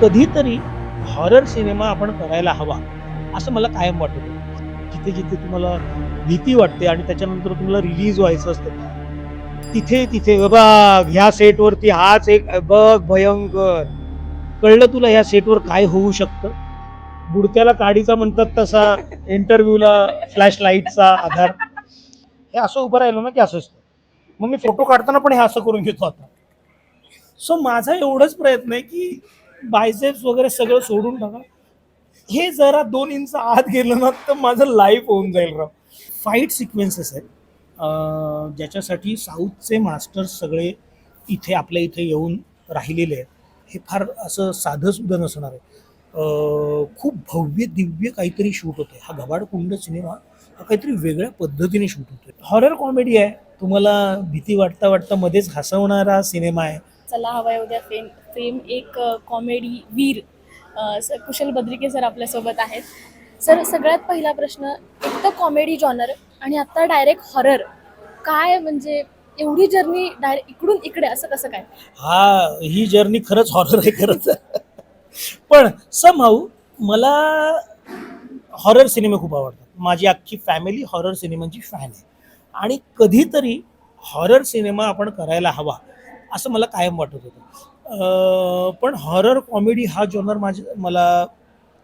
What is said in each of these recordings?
कधीतरी horror cinema आपण करायला हवा असं मला कायम वाटत. जिथे जिथे तुम्हाला भीती वाटते आणि त्याच्यानंतर तुम्हाला रिलीज व्हायचं असतं तिथे तिथे बाबा ह्या सेटवरती हाच एक बघ भयंकर. कळलं तुला ह्या सेटवर काय होऊ शकतं? बुडत्याला काडीचा म्हणतात तसा इंटरव्ह्यूला फ्लॅश लाईटचा आधार. हे असं उभं राहिलो ना की असं असतं. मग मी फोटो काढताना पण हे असं करून घेतो आता. सो माझा एवढाच प्रयत्न आहे की बायसेप्स वगैरे सगळं सोडून टाका. हे जरा दोन इंच आत गेलं ना तर माझं लाईफ होऊन जाईल राव. फाईट सिक्वेन्सेस आहेत. ज्याच्यासाठी साऊथचे मास्टर्स सगळे इथे आपल्या इथे येऊन राहिलेले आहेत. हे फार असं साधं सुद्धा नसणार आहे. खूप भव्य दिव्य काहीतरी शूट होतं हा गबाडकुंड सिनेमा हा काहीतरी वेगळ्या पद्धतीने शूट होतोय. हॉरर कॉमेडी आहे. तुम्हाला भीती वाटता वाटता मध्येच हसवणारा सिनेमा आहे. चला हवाय उद्या फेम फेम एक कॉमेडी वीर सर कुशल बद्रिके सर आपल्यासोबत आहेत. सर सगळ्यात पहिला प्रश्न एक तर कॉमेडी जॉनर आणि आत्ता डायरेक्ट हॉरर काय म्हणजे एवढी जर्नी डायरेक्ट इकडून इकडे असं कसं काय? हा ही जर्नी खरंच हॉरर आहे खरंच. पण समहाऊ मला हॉरर सिनेमे खूप आवडतात. माझी अख्खी फॅमिली हॉरर सिनेमांची फॅन आहे. आणि कधीतरी हॉरर सिनेमा आपण करायला हवा असं मला कायम वाटत होतं. पण हॉरर कॉमेडी हा जॉनर माझ्या मला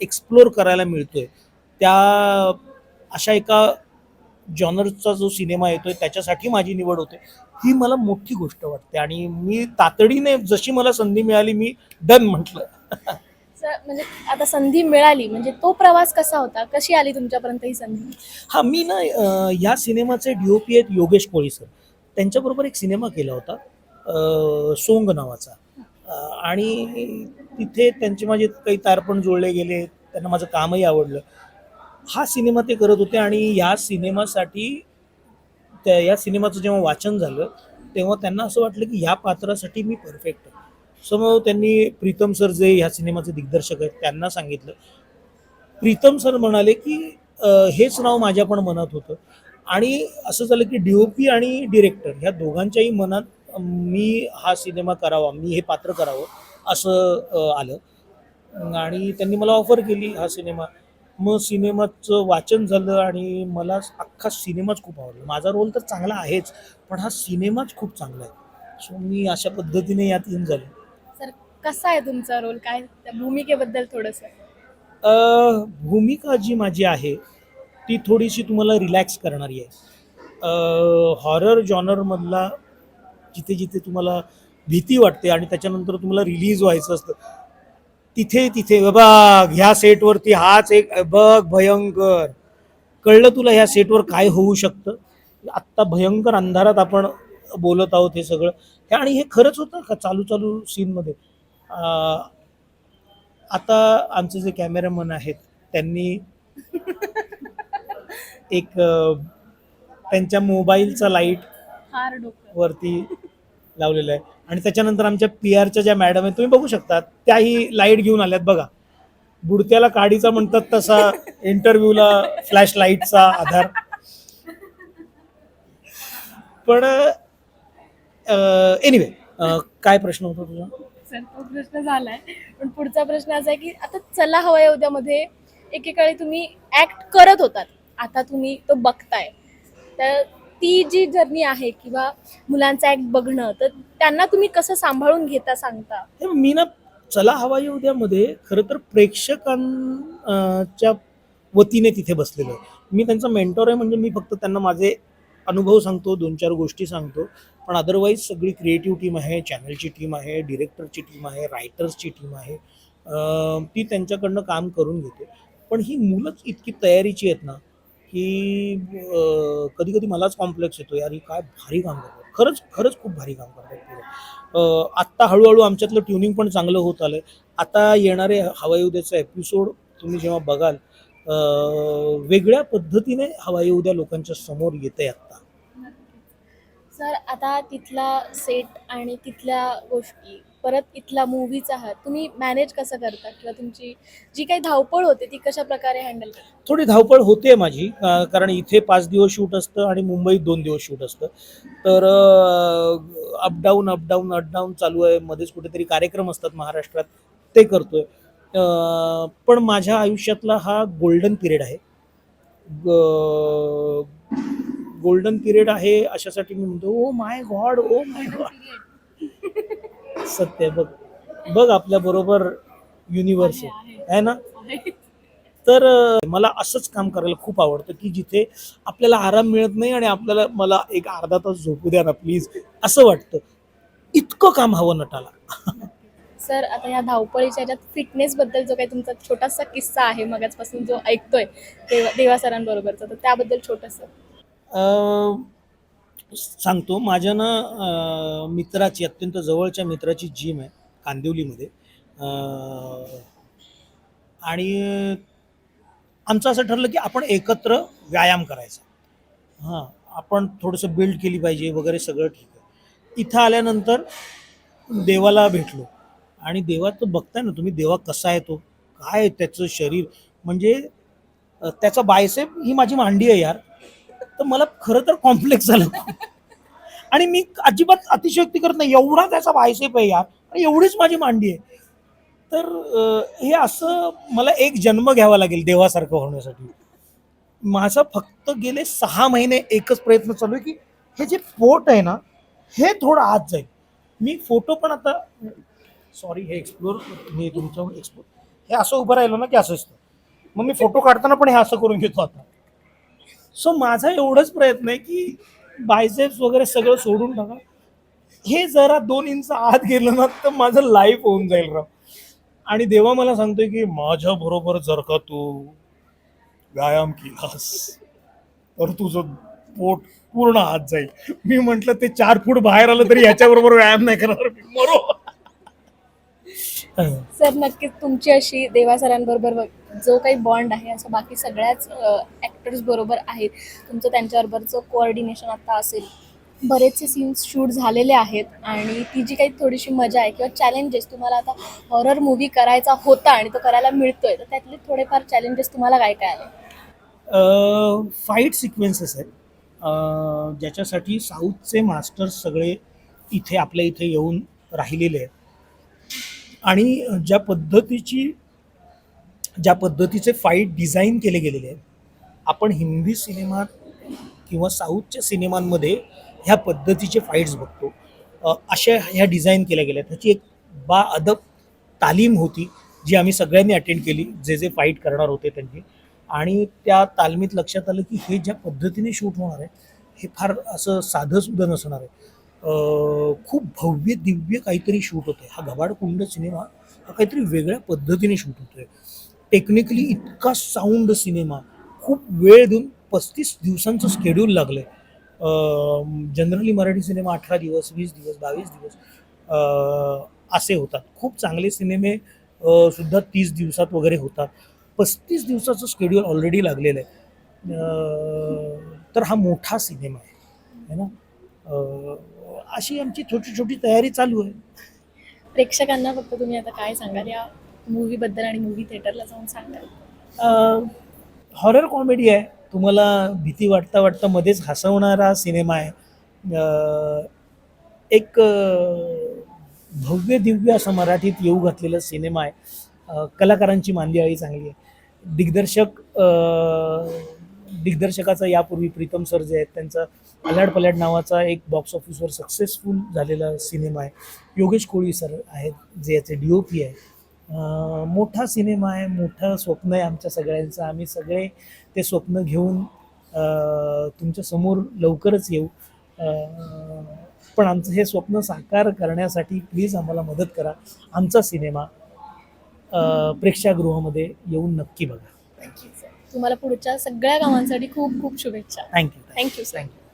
एक्सप्लोर करायला मिळतोय. त्या अशा एका जॉनरचा जो सिनेमा येतोय त्याच्यासाठी माझी निवड होते. ही मला मोठी गोष्ट वाटते आणि मी तातडीने जशी मला संधी मिळाली मी डन म्हटलं. सर म्हणजे आता संधी मिळाली म्हणजे तो प्रवास कसा होता? कशी आली तुमच्यापर्यंत ही संधी? हा मी ना या सिनेमाचे डी ओ पी आहेत योगेश कोळी सर. त्यांच्याबरोबर एक सिनेमा केला होता सोंग नावाचा. आणि तिथे त्यांचे माझे काही तारपण जोडले गेले त्यांना माझं कामही आवडलं. हा सिनेमा ते करत होते आणि या सिनेमासाठी त्या या सिनेमाचं जेव्हा वाचन झालं तेव्हा त्यांना असं वाटलं की ह्या पात्रासाठी मी परफेक्ट आहे. सो मग त्यांनी प्रीतम सर जे ह्या सिनेमाचे दिग्दर्शक आहेत त्यांना सांगितलं. प्रीतम सर म्हणाले की हेच नाव माझ्या पण मनात होतं. आणि असं झालं की डी ओ पी आणि डिरेक्टर ह्या दोघांच्याही मनात मी हा सिनेमा करावा मी हे पात्र करावं असं आलं. आणि त्यांनी मला ऑफर केली हा सिनेमा. मग सिनेमाचं वाचन झालं आणि मला अख्खा सिनेमाच खूप आवडला. माझा रोल तर चांगला आहेच पण हा सिनेमाच खूप चांगला आहे. सो मी अशा पद्धतीने यात येऊन झालो. सर कसा आहे तुमचा रोल काय त्या भूमिकेबद्दल थोडंसं? भूमिका जी माझी आहे ती थोडीशी तुम्हाला रिलॅक्स करणारी आहे. हॉरर जॉनरमधला जिथे जिथे तुम्हाला भीती वाटते आणि त्याच्यानंतर तुम्हाला रिलीज व्हायचं असतं तिथे तिथे बाबा ह्या सेटवरती हाच एक बघ भयंकर. कळलं तुला ह्या सेटवर काय होऊ शकतं? आत्ता भयंकर अंधारात आपण बोलत आहोत हे सगळं. हे आणि हे खरंच होतं का चालू चालू सीनमध्ये आता आमचे जे कॅमेरामन आहेत त्यांनी एक त्यांच्या मोबाईलचा लाइट फार डोकं. वरती लावलेला आहे. आणि त्याच्यानंतर आमच्या पी आरच्या ज्या मॅडम आहेत तुम्ही बघू शकता त्याही लाइट घेऊन आल्यात बघा. बुडत्याला काडीचा म्हणतात तसा इंटरव्ह्यूला फ्लॅश लाईटचा आधार. पण एनिवे काय प्रश्न होता तुझा? सर तो प्रश्न झालाय. पण पुढचा प्रश्न असा आहे की आता चला हवंय उद्यामध्ये एकेकाळी तुम्ही ऍक्ट करत होतात. आता तुम्ही तो बघताय. तर ती जी जर्नी आहे किंवा मुलांचा ऍक्ट बघणं तर त्यांना तुम्ही कसं सांभाळून घेता सांगता? हे मी ना चला हवाई उद्यामध्ये खरं तर प्रेक्षकांच्या वतीने तिथे बसलेलो आहे. मी त्यांचा मेंटॉर आहे म्हणजे मी फक्त त्यांना माझे अनुभव सांगतो दोन चार गोष्टी सांगतो. पण अदरवाईज सगळी क्रिएटिव्ह टीम आहे चॅनलची टीम आहे डिरेक्टरची टीम आहे रायटर्सची टीम आहे. ती त्यांच्याकडनं काम करून घेते. पण ही मुलंच इतकी तयारीची आहेत ना की कधी कधी मलाच कॉम्प्लेक्स येतो यार ही काय भारी काम करतात. खरंच खरंच खूप भारी काम करतात आत्ता हळूहळू आमच्यातलं ट्युनिंग पण चांगलं होत आलंय. आता येणारे हवाई उद्याचा एपिसोड तुम्ही जेव्हा बघाल वेगळ्या पद्धतीने हवाई उद्या लोकांच्या समोर येते आत्ता. सर आता तिथला सेट आणि तिथल्या गोष्टी परत इथला मूवीचा आहात तुम्ही मॅनेज कसं करता? किंवा तुमची जी काही धावपळ होते ती कशा प्रकारे हँडल करता? थोडी धावपळ होते माझी कारण इथे पाच दिवस शूट असतं आणि मुंबईत दोन दिवस शूट असतं. तर अपडाऊन अपडाऊन अपडाऊन चालू आहे. मध्येच कुठेतरी कार्यक्रम असतात महाराष्ट्रात ते करतोय. पण माझ्या आयुष्यातला हा गोल्डन पिरियड आहे. गोल्डन पिरियड आहे अशासाठी मी म्हणतो oh my God oh my God सत्य बघ बघ आपल्या बरोबर युनिव्हर्स आहे. ना? तर मला असंच काम करायला खूप आवडतं की जिथे आपल्याला आराम मिळत नाही आणि आपल्याला मला एक अर्धा तास झोपू द्या ना प्लीज असं वाटतं. इतकं काम हवं नटाला. सर आता या धावपळीच्या ह्याच्यात फिटनेस बद्दल जो काही तुमचा छोटासा किस्सा आहे मगाचपासून जो ऐकतोय देवा देवा सरांबरोबरचा तर त्याबद्दल छोटस. सांगतो माझ्या ना मित्राची अत्यंत जवळच्या मित्राची जिम आहे कांदिवलीमध्ये. आणि आमचं असं ठरलं की आपण एकत्र व्यायाम करायचा. हां आपण थोडंसं बिल्ड केली पाहिजे वगैरे सगळं ठीक आहे. इथं आल्यानंतर देवाला भेटलो. आणि देवाचं बघताय ना तुम्ही देवा कसा आहे तो? काय त्याचं शरीर? म्हणजे त्याचा बायसेप ही माझी मांडी आहे यार. तर मला खरं तर कॉम्प्लेक्स झालं. आणि मी अजिबात अतिशयोक्ती करत नाही. एवढा त्याचा बायसेप आहे यार. आणि एवढीच माझी मांडी आहे. तर हे असं मला एक जन्म घ्यावा लागेल देवासारखं होण्यासाठी. माझा फक्त गेले सहा महिने एकच प्रयत्न चालू आहे की हे जे पोट आहे ना हे थोडं आत जाईल. मी फोटो पण आता सॉरी हे एक्सप्लोर मी तुमचं एक्सप्लोर हे असं उभं राहिलं ना की असं असतं. मग मी फोटो काढताना पण हे असं करून घेतो आता. सो माझा एवढंच प्रयत्न आहे की बायसेप्स वगैरे सगळं सोडून टाका. हे जरा दोन इंच आत गेलं ना तर माझं लाईफ होऊन जाईल राव. आणि देवा मला सांगतोय की माझ्या बरोबर जर का तू व्यायाम केलास तर तुझं पोट पूर्ण आत जाईल. मी म्हंटल ते चार फूट बाहेर आलं तरी याच्याबरोबर व्यायाम नाही करणार मी. मरो. सर नक्कीच तुमची अशी देवा सरांबरोबर जो काही बॉन्ड आहे असं बाकी सगळ्याच ॲक्टर्स बरोबर आहेत तुमचं त्यांच्याबरोबरचं कोऑर्डिनेशन आता असेल बरेचसे सीन्स शूट झालेले आहेत आणि ती जी काही थोडीशी मजा आहे किंवा चॅलेंजेस तुम्हाला आता हॉरर मूवी करायचा होता आणि तो करायला मिळतोय तर त्यातले थोडेफार चॅलेंजेस तुम्हाला काय काय आले? फाईट सिक्वेन्सेस आहेत. ज्याच्यासाठी साऊथचे मास्टर्स सगळे इथे आपल्या इथे येऊन राहिलेले आहेत. आणि ज्या पद्धतीची ज्या पद्धतीचे फाईट डिझाईन केले गेलेले आहेत आपण हिंदी सिनेमात किंवा साऊथच्या सिनेमांमध्ये ह्या पद्धतीचे फाईट्स बघतो. अशा ह्या डिझाईन केल्या गेल्या ह्याची एक बा अदब तालीम होती जी आम्ही सगळ्यांनी अटेंड केली जे जे फाईट करणार होते त्यांची आणि त्या तालमीत लक्षात आलं की हे ज्या पद्धतीने शूट होणार आहे हे फार असं साधंसुद्धा नसणार आहे. खूप भव्य दिव्य काहीतरी शूट होतं आहे हा गबाडकुंड सिनेमा हा काहीतरी वेगळ्या पद्धतीने शूट होतो आहे टेक्निकली इतका साऊंड सिनेमा खूप वेळ देऊन पस्तीस दिवसांचं स्केड्यूल लागलं आहे जनरली मराठी सिनेमा अठरा दिवस वीस दिवस बावीस दिवस असे होतात. खूप चांगले सिनेमे सुद्धा तीस दिवसात वगैरे होतात. पस्तीस दिवसाचं शेड्यूल ऑलरेडी लागलेलं आहे. तर हा मोठा सिनेमा आहे. है ना? अशी आमची छोटी छोटी तयारी चालू आहे. प्रेक्षकांना फक्त तुम्ही आता काय सांगाल? या मूवीबद्दल आणि मूवी थिएटरला जाऊन सांगाल. हॉरर कॉमेडी आहे. तुम्हाला भीती वाटता वाटता मध्येच हसवणारा सिनेमा आहे. एक भव्य दिव्य असं मराठीत येऊ घातलेला सिनेमा आहे. कलाकारांची मांदियाळी चांगली आहे. दिग्दर्शक दिग्दर्शकाचा यापूर्वी प्रीतम सर जे आहेत त्यांचा अलाड पलाड नावाचा एक बॉक्स ऑफिसवर सक्सेसफुल झालेला सिनेमा आहे. योगेश कोळी सर आहेत जे याचे डी ओ पी आहे. मोठा सिनेमा आहे मोठं स्वप्न आहे आमच्या सगळ्यांचं. आम्ही सगळे ते स्वप्न घेऊन तुमच्यासमोर लवकरच येऊ. पण आमचं हे स्वप्न साकार करण्यासाठी प्लीज आम्हाला मदत करा. आमचा सिनेमा प्रेक्षागृहामध्ये येऊन नक्की बघा. थँक्यू तुम्हाला पुढच्या सगळ्या कामांसाठी खूप खूप शुभेच्छा. Thank you thank you thank you